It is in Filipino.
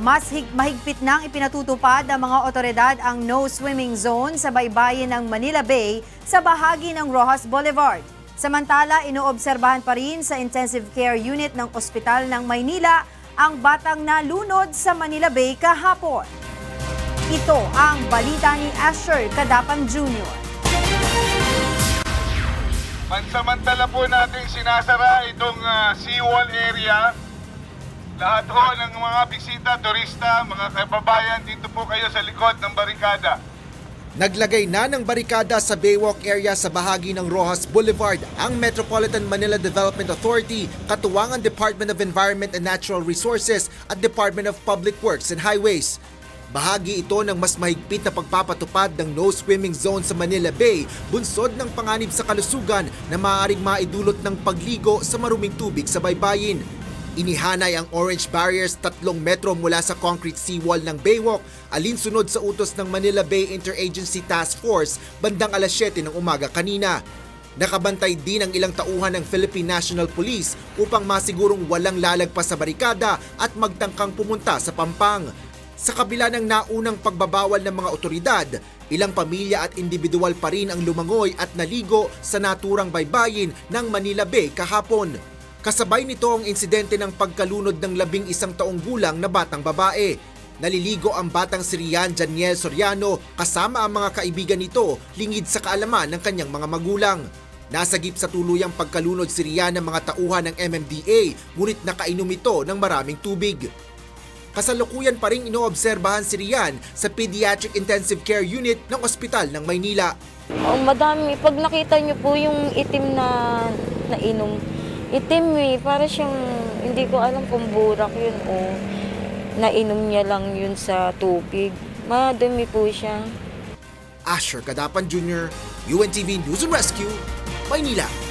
Mas hig- mahigpit nang ipinatutupad ng mga otoridad ang no swimming zone sa baybayin ng Manila Bay sa bahagi ng Rojas Boulevard. Samantala, inoobserbahan pa rin sa intensive care unit ng Ospital ng Maynila ang batang nalunod sa Manila Bay kahapon. Ito ang balita ni Asher Kadapan Jr. Pansamantala po nating sinasara itong ah, seawall area. Lahat ho ng mga bisita, turista, mga kababayan, dito po kayo sa likod ng barikada. Naglagay na ng barikada sa Baywalk area sa bahagi ng Rojas Boulevard ang Metropolitan Manila Development Authority, katuwangan Department of Environment and Natural Resources at Department of Public Works and Highways. Bahagi ito ng mas mahigpit na pagpapatupad ng no swimming zone sa Manila Bay, bunsod ng panganib sa kalusugan na maaaring maidulot ng pagligo sa maruming tubig sa baybayin. Inihanay ang orange barriers tatlong metro mula sa concrete seawall ng Baywalk alinsunod sa utos ng Manila Bay Interagency Task Force bandang alas 7 ng umaga kanina. Nakabantay din ang ilang tauhan ng Philippine National Police upang masigurong walang lalagpas sa barikada at magtangkang pumunta sa Pampang. Sa kabila ng naunang pagbabawal ng mga otoridad, ilang pamilya at individual pa rin ang lumangoy at naligo sa naturang baybayin ng Manila Bay kahapon. Kasabay nito ang insidente ng pagkalunod ng labing isang taong gulang na batang babae. Naliligo ang batang si Rian Janiel Soriano kasama ang mga kaibigan nito lingid sa kaalaman ng kanyang mga magulang. Nasagip sa tuluyang pagkalunod si Rian ng mga tauhan ng MMDA ngunit nakainom ito ng maraming tubig. Kasalukuyan pa rin inoobserbahan si Rian sa Pediatric Intensive Care Unit ng Ospital ng Maynila. Oh, madami. Pag nakita niyo po yung itim na nainom, itim eh. Para siyang, hindi ko alam kung burak yun o nainom niya lang yun sa tubig. Madumi po siya. Asher Kadapan Jr., UNTV News and Rescue, Maynila.